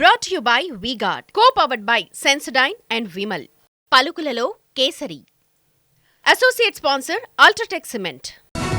Brought you by VGuard co powered by Sensodyne and Vimal పలుకులలో Kesari. Associate sponsor UltraTech cement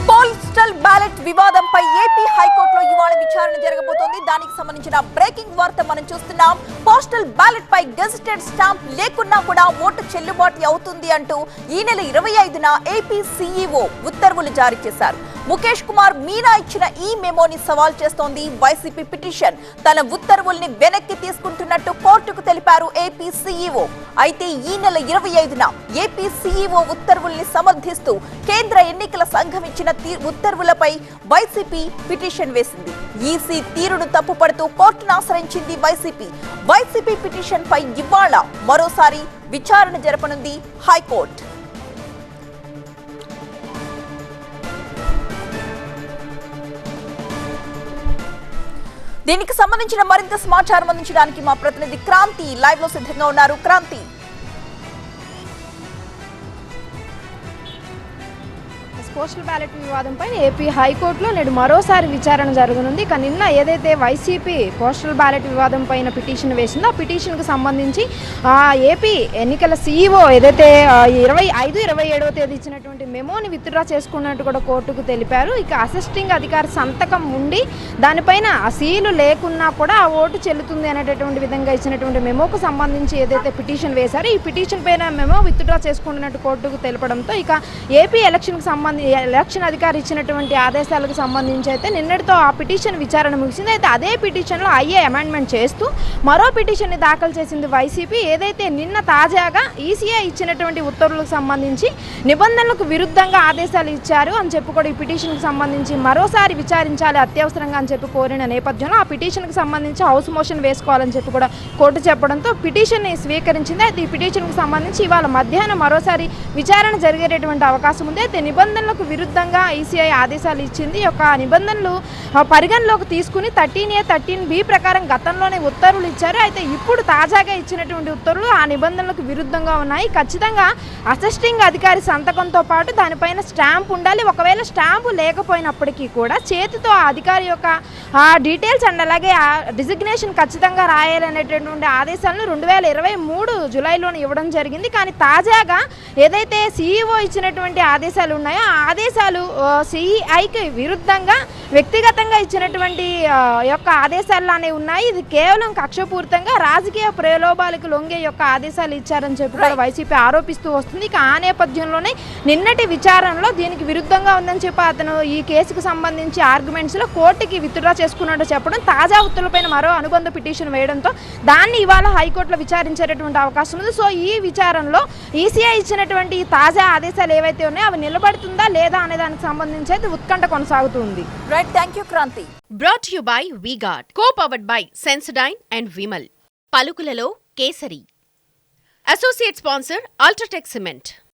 postal ballot వివాదంపై AP హైకోర్టులో ఇవాళ విచారణ జరగబోతోంది. దానికి సంబంధించిన బ్రేకింగ్ వార్త మనం చూస్తున్నాం. పోస్టల్ బ్యాలెట్ పై గెజిటెడ్ స్టాంప్ లేకున్నా కూడా ఓటు చెల్లుబాటు అవుతుంది అంటూ ఈ నెల ఇరవై ఐదున ఏపీ సీఈఓ ఉత్తర్వులు జారీ చేశారు. ముఖేష్ కుమార్ మీనా ఇచ్చిన ఈ మెమోని సవాల్ చేస్తోంది వైసీపీ పిటిషన్. తన ఉత్తర్వుల్ని వెనక్కి తీసుకుంటున్నట్టు కోర్టుకు తెలిపారు ఏపీ సీఈఓ. అయితే ఈ నెల ఇరవై ఐదున ఏపీ సీఈఓ ఉత్తర్వుల్ని సమర్థిస్తూ కేంద్ర ఎన్నికల సంఘం ఇచ్చిన ఉత్తర్వులపై వైసీపీ పిటిషన్ వేసింది. ఈసీ తీరును తప్పుపడుతూ కోర్టును ఆశ్రయించింది వైసీపీ. వైసీపీ పిటిషన్ పై ఇవాళ మరోసారి విచారణ జరపనుంది హైకోర్టు. దీనికి సంబంధించిన మరింత సమాచారం అందించడానికి మా ప్రతినిధి క్రాంతి లైవ్లో సిద్ధంగా ఉన్నారు. క్రాంతి. పోస్టల్ బ్యాలెట్ వివాదంపై ఏపీ హైకోర్టులో నేడు మరోసారి విచారణ జరగనుంది. ఇక నిన్న ఏదైతే వైసీపీ పోస్టల్ బ్యాలెట్ వివాదం పైన పిటిషన్ వేసిందో ఆ పిటిషన్కు సంబంధించి ఆ, ఏపీ ఎన్నికల సీఈఓ ఏదైతే ఇరవై ఐదు ఇరవై ఏడవ తేదీ ఇచ్చినటువంటి మెమోని విత్డ్రా చేసుకున్నట్టు కూడా కోర్టుకు తెలిపారు. ఇక అసిస్టింగ్ అధికారి సంతకం ఉండి దానిపైన ఆ సీలు లేకున్నా కూడా ఆ ఓటు చెల్లుతుంది అనేటటువంటి విధంగా ఇచ్చినటువంటి మెమోకు సంబంధించి ఏదైతే పిటిషన్ వేశారో ఈ పిటిషన్ పైన మెమో విత్డ్రా చేసుకుంటున్నట్టు కోర్టుకు తెలపడంతో ఇక ఏపీ ఎలక్షన్కి సంబంధించి ఎలక్షన్ అధికారి ఇచ్చినటువంటి ఆదేశాలకు సంబంధించి అయితే నిన్నటితో ఆ పిటిషన్ విచారణ ముగిసింది. అయితే అదే పిటిషన్లో అయ్యే అమెండ్మెంట్ చేస్తూ మరో పిటిషన్ని దాఖలు చేసింది వైసీపీ. ఏదైతే నిన్న తాజాగా ఈసీఐ ఇచ్చినటువంటి ఉత్తర్వులకు సంబంధించి నిబంధనలకు విరుద్ధంగా ఆదేశాలు ఇచ్చారు అని చెప్పి కూడా ఈ పిటిషన్కి సంబంధించి మరోసారి విచారించాలి అత్యవసరంగా అని చెప్పి కోరిన నేపథ్యంలో ఆ పిటిషన్కి సంబంధించి హౌస్ మోషన్ వేసుకోవాలని చెప్పి కూడా కోర్టు చెప్పడంతో పిటిషన్ని స్వీకరించింది. అయితే ఈ పిటిషన్కి సంబంధించి ఇవాళ మధ్యాహ్నం మరోసారి విచారణ జరిగేటటువంటి అవకాశం ఉంది. అయితే నిబంధనలు నిబంధనలకు విరుద్ధంగా ఈసీఐ ఆదేశాలు ఇచ్చింది. ఈ యొక్క నిబంధనలు పరిగణలోకి తీసుకుని థర్టీన్ ఏ థర్టీన్ బి ప్రకారం గతంలోనే ఉత్తర్వులు ఇచ్చారు. అయితే ఇప్పుడు తాజాగా ఇచ్చినటువంటి ఉత్తర్వులు ఆ నిబంధనలకు విరుద్ధంగా ఉన్నాయి. ఖచ్చితంగా అసిస్టింగ్ అధికారి సంతకంతో పాటు దానిపైన స్టాంప్ ఉండాలి. ఒకవేళ స్టాంపు లేకపోయినప్పటికీ కూడా చేతితో ఆ అధికారి యొక్క ఆ డీటెయిల్స్ అండ్ అలాగే ఆ డిజిగ్నేషన్ ఖచ్చితంగా రాయాలనేటటువంటి ఆదేశాలను రెండు వేల ఇరవై మూడు జూలైలోనే ఇవ్వడం జరిగింది. కానీ తాజాగా ఏదైతే సీఈఓ ఇచ్చినటువంటి ఆదేశాలు ఉన్నాయో ఆ ఆదేశాలు సిఈఐకి విరుద్ధంగా వ్యక్తిగతంగా ఇచ్చినటువంటి యొక్క ఆదేశాల్లానే ఉన్నాయి. ఇది కేవలం కక్షపూరితంగా రాజకీయ ప్రలోభాలకు లొంగే యొక్క ఆదేశాలు ఇచ్చారని చెప్పి కూడా వైసీపీ ఆరోపిస్తూ వస్తుంది. ఇక ఆ నేపథ్యంలోనే నిన్నటి విచారణలో దీనికి విరుద్ధంగా ఉందని చెప్పి అతను ఈ కేసుకు సంబంధించి ఆర్గ్యుమెంట్స్లో కోర్టుకి విత్డ్రా చేసుకున్నట్టు చెప్పడం తాజా ఉత్తర్వులపైన మరో అనుబంధ పిటిషన్ వేయడంతో దాన్ని ఇవాళ హైకోర్టులో విచారించేటటువంటి అవకాశం ఉంది. సో ఈ విచారణలో ఈసీఐ ఇచ్చినటువంటి తాజా ఆదేశాలు ఏవైతే ఉన్నాయో అవి నిలబడుతుందా లేదా అనే దానికి సంబంధించి అయితే ఉత్కంఠ కొనసాగుతుంది. Right thank you Kranti brought you by VGuard co powered by Sensodyne and Vimal పలుకులలో Kesari. Associate sponsor UltraTech cement